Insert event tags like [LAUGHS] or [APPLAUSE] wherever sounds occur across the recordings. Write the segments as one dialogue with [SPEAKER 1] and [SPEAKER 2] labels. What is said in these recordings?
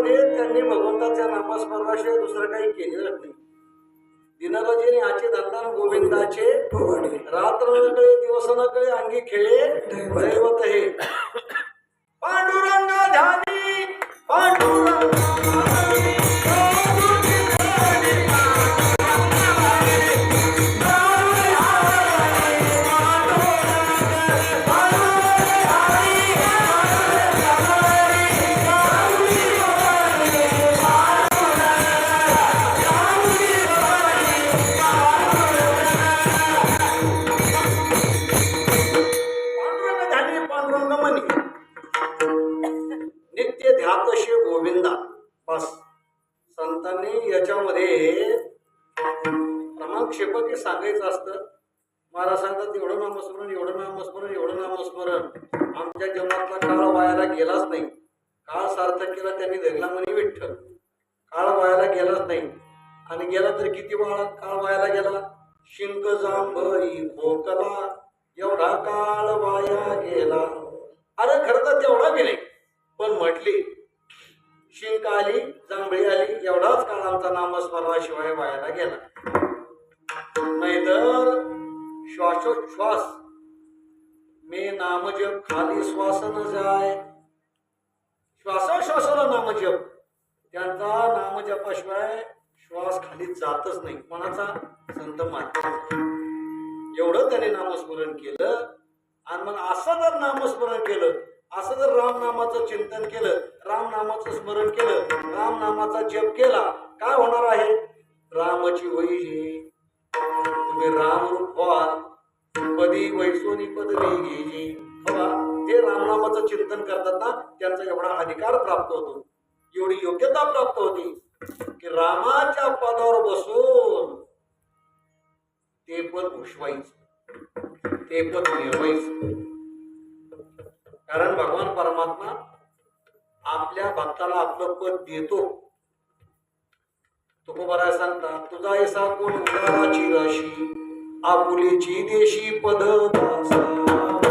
[SPEAKER 1] मध्ये त्यांनी भगवंताच्या नामस्मरणाशिवाय दुसरं काही केलेलं नाही. दिनराजेने आचे धंदान गोविंदाचे रात्र न दिवस नकळे अंगी खेळे दैवत हे. पांडुरंग ध्यानी, पांडुरंग गेलाच नाही. काळ सार्थक केला त्यांनी धरला म्हणे विठ्ठल. काळ वायाला गेलाच नाही. आणि गेला तर किती वाळा काळ वायाला गेला. शिंक जांभई भोकला. एवढा काळ वाया गेला. अरे खरं तर तेवढा बी नाही. पण म्हटली शिंक आली जांभळी आली एवढाच काळ आमचा नामस्मरणाशिवाय वायाला गेला. नाहीतर श्वासोच्छ्वास. मे नामजप खाली श्वासन जाय. श्वासोश्वासाला नामजप. त्यांचा नामजपाशिवाय श्वास खाली जातच नाही. कोणाचा? संत मात्र एवढं त्याने नामस्मरण केलं. आणि मग असं जर नामस्मरण केलं असं जर रामनामाचं चिंतन केलं रामनामाचं स्मरण केलं रामनामाचा जप केला काय होणार आहे? रामची वैजी तुम्ही राम रूप व्हाल पदी वैसोनी पदवी घेजी. हवा. जे रामनामाचं चिंतन करतात ना त्यांचा एवढा अधिकार प्राप्त होतो. एवढी योग्यता प्राप्त होती की रामाच्या पदावर बसून ते पद भुषवायचं ते पद मिळवायचं. कारण भगवान परमात्मा आपल्या भक्ताला आपलं पद देतो. तुकोबाराय सांगतात तुझा ऐसा कोण उदाराची राशी आपुलीची देशी पद दासा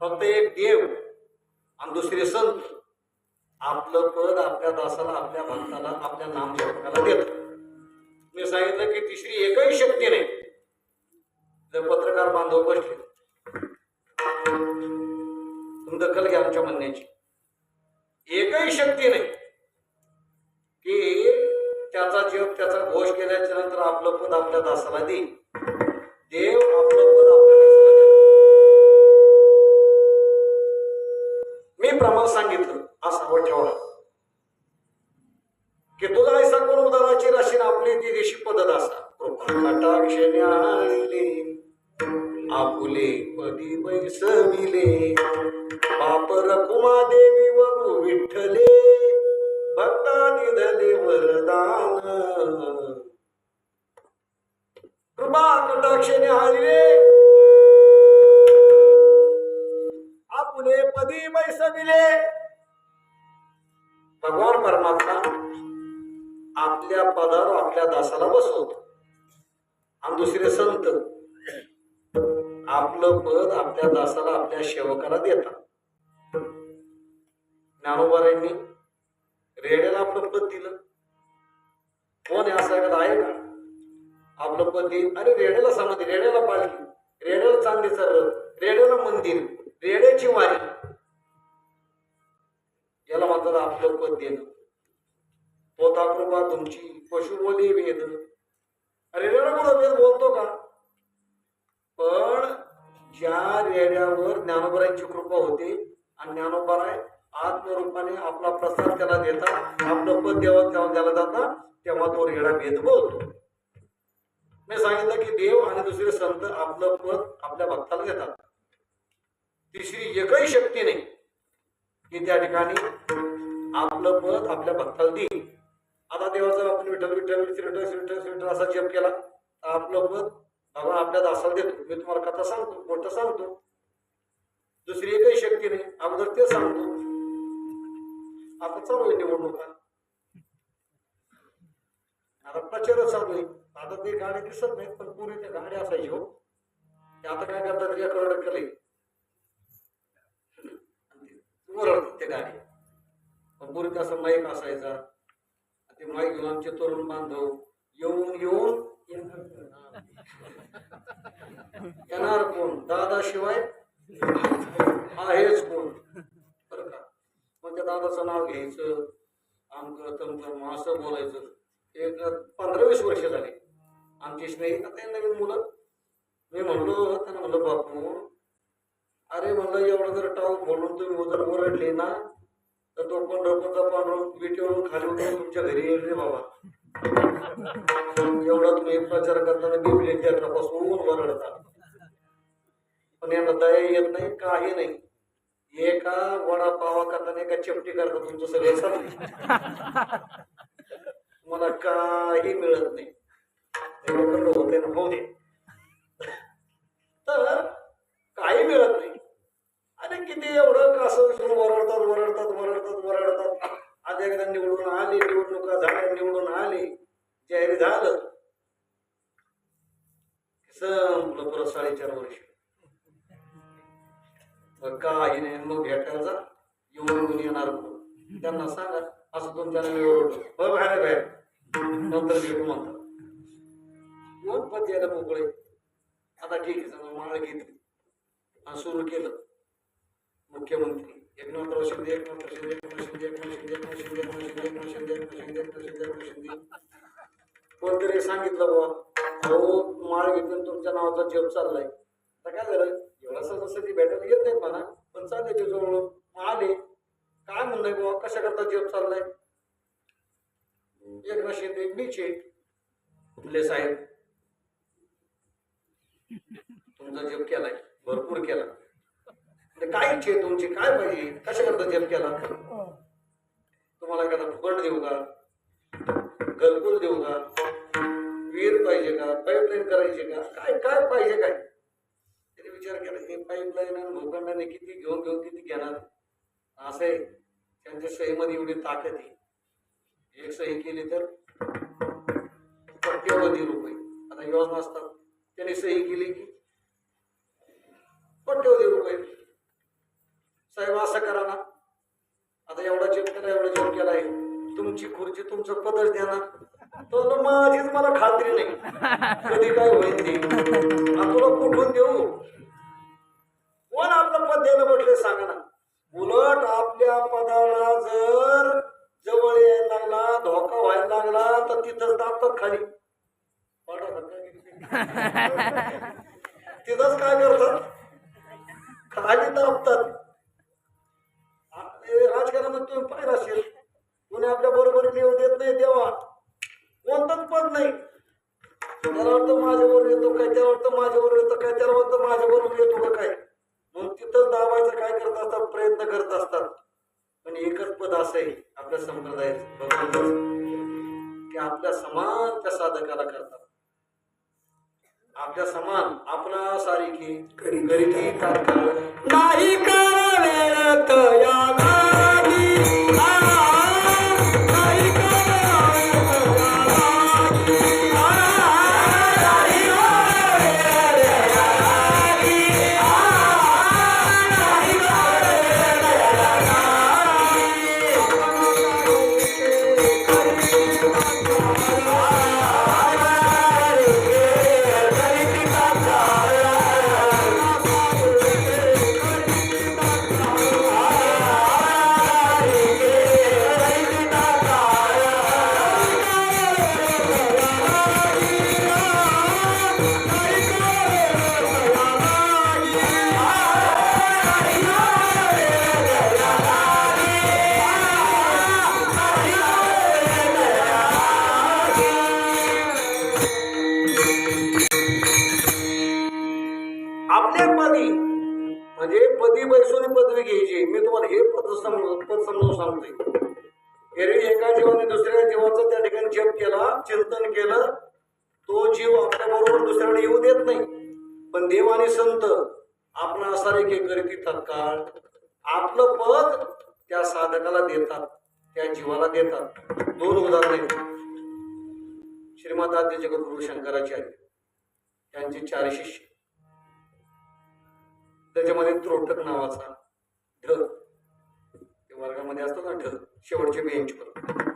[SPEAKER 1] फक्त एक देव आणि दुसरे संत आपलं पद आपल्या दासाला आपल्या भक्ताला आपल्या नामजपकाला देत मी सांगितलं की तिसरी एकही शक्ती नाही. जर पत्रकार बांधव बसले तुम्ही दखल घ्या आमच्या म्हणण्याची. एकही शक्ती नाही की त्याचा जीव त्याचा घोष केल्याच्यानंतर आपलं पद आपल्या दासाला देईल. देव आपलं पद आपल्या दासाला देईल. मी प्रमाण सांगितलं. असावं ठेवला की तुला ऐसा करून दराची राशीन आपली ती देशी पदत असा कृपा आणले आपुले पदी बैसविले बाप रकुमा देवी वरु विठ्ठले. भक्ता निधले वरदान. कृपा कटाक्षणे आणले आपुले पदी बैसविले भगवान परमात्मा आपल्या पदावर आपल्या दासाला बसवतो आणि दुसरे संत आपलं पद आपल्या दासाला आपल्या सेवकाला देतात. ज्ञानोबारांनी रेड्याला आपलं पद दिलं. कोण या सगळ्यात आहे का? आपलं पद देईल अरे रेड्याला समाधी रेड्याला पालखी रेड्याला चांदीचा रथ रेड्याला मंदिर रेड्याची वारी. त्याला म्हणतात आपलं पद देणं पोता कृपा तुमची पशु बोली वेद अरे रेड्याकडं वेद बोलतो का? पण ज्या रेड्यावर ज्ञानोबरांची कृपा होते आणि ज्ञानोबराय आत्मरूपाने आपला प्रसाद त्याला देतात आपलं पद देवा तेव्हा द्यायला जातात तेव्हा तो रेडा भेद बोलतो मी सांगितलं की देव आणि दुसरे संत आपलं पद आपल्या भक्ताला देतात. तिसरी एकही शक्ती नाही. की त्या ठिकाणी आपलं पद आपल्या भक्ताला देईल. आता देवाचा आपण विठ्ठल विठ्ठल श्रीठ श्रीठ श्रीठ असा जप केला तर आपलं पद भगवान आपल्या दासाला देतो. मी तुम्हाला कथा सांगतो गोष्ट सांगतो. दुसरी एकही शक्ती नाही. अगोदर ते सांगतो. आता चालू आहे निवडणुका. आता प्रचार चालू आहे. आता ते गाणे दिसत नाहीत पण पूर्वी त्या गाणे असायची हो. ते आता काय करतात? या करोड केले पुरण ते गाडी. पूर्वी कसं माईक असायचा. ते माईक घेऊन आमचे तरुण बांधव येऊन येऊन येणार कोण? दादा शिवाय अरे म्हणलं एवढं जर टाऊ बोलून तुम्ही जर ओरडले ना तर तो पंढरपूरचा पांडुरंग विटेवरून खाली उतरून तुमच्या घरी येईल रे बाबा. एवढा तुम्ही प्रचार करताना बिबलीच्या तपासून वरडता पण यांना दया येत नाही काही नाही. एका वडापावा करताना एका चिपटी करता तुमचं सगळं चाललंय मला काही मिळत नाही. होते ना होऊ दे. तर काही मिळत नाही. आणि किती एवढं कसं विसरून वरडतात वरडतात वरडतात वरडतात. आज एकदा निवडून आली निवडणुका झाल्या निवडून आली जाहीर झालं. संपलं परत साडेचार वर्ष. मग काही नाही मग भेटायचा येऊन येणार त्यांना सांगा. असं तुमच्या मी ओरडतो बघ बाहेर बाहेर. नंतर भेटू म्हणतात. दोन पण द्यायला मोकळे. आता ठीक आहे समजा माळ घेतली. आणि सुरू केलं. मुख्यमंत्री. एकनाथराव शिंदे एकनाथ शिंदे एकनाथ शिंदे एकनाथ शिंदे एकनाथ शिंदे एकनाथ शिंदे एकनाथ शिंदे एकनाथ शिंदे एकनाथ शिंदे एकनाथ शिंदे. कोणतरी सांगितलं बाबा अहो माळ घेतून तुमच्या नावाचा जप चाललाय. आता काय झालं? एवढासा जसं ती भेटायला येत नाही म्हणा. पण चालले ते जवळ मग आले काय म्हणलंय बाबा कशा करता जप चाललाय? एकनाथ शिंदे मीच आहे. फुले साहेब? तुमचा जप केलाय. भरपूर केला. म्हणजे काय इच्छा तुमची? काय पाहिजे? कशा करता जप केला? तुम्हाला एखादा फुकट देऊ का? घरकुल देऊ का? विहीर पाहिजे का? पाईपलाईन करायची का? काय काय पाहिजे काय? त्याने विचार केला हे पाईपलाईन आणि भूखंडाने किती घेऊन घेऊन किती घेणार? असं आहे. त्यांच्या सहीमध्ये एवढी ताकद आहे. एक सही केली तर कोट्यवधी रुपये. आता योजना असतात. त्याने सही केली की साहेब असं करा ना. आता एवढा जप केला एवढा केला आहे. तुमची खुर्ची तुमचं पदच देणार तो म्हणतो, माझीच मला खात्री नाही. कधी काय होईल ते. तुला कुठून देऊ? कोण आपलं पद द्यायला म्हटले सांगा ना. उलट आपल्या पदाला जर जवळ यायला लागला धोका व्हायला लागला तर तिथंच दाबतात खाली? [LAUGHS] तिथंच काय करतात? खाली दाबतात. हे राजकारणामध्ये तुम्ही पाहिलं असेल कोणी आपल्या बरोबर येऊ देत नाही तेव्हा कोणतंच पद नाही. त्याला वाटतं माझ्याबरोबर येतो काय त्याला वाटतं माझ्याबरोबर येतो काय त्याला वाटतं माझ्याबरोबर येतो का काय. म्हणून तिथं दाबायचं काय करत असतात प्रयत्न करत असतात. पण एकच पद असं आहे आपल्या संप्रदायाचं भगवंताचं, की आपल्या समान त्या साधकाला करतात. आपल्या समान आपला सारिखी करीती तात्काळ
[SPEAKER 2] नाही. करावेत कधी बैसोनी पदवी घ्यायची. मी तुम्हाला हे पद समजून पद
[SPEAKER 1] समजून सांगतोय. एरवी एका जीवाने दुसऱ्या जीवाचा त्या ठिकाणी जप केला चिंतन केलं तो जीव आपल्या बरोबर दुसऱ्याकडे येऊ देत नाही. पण देव आणि संत आपण असा एक करीत तत्काळ आपलं पद त्या साधकाला देतात त्या जीवाला देतात. दोन उदाहरणे. श्रीमाता जगद्गुरु शंकराचार्य त्यांचे चार शिष्य. त्याच्यामध्ये त्रोटक नावाचा ढ. वर्गामध्ये असतो ना ढ. शेवटच्या बेंचवर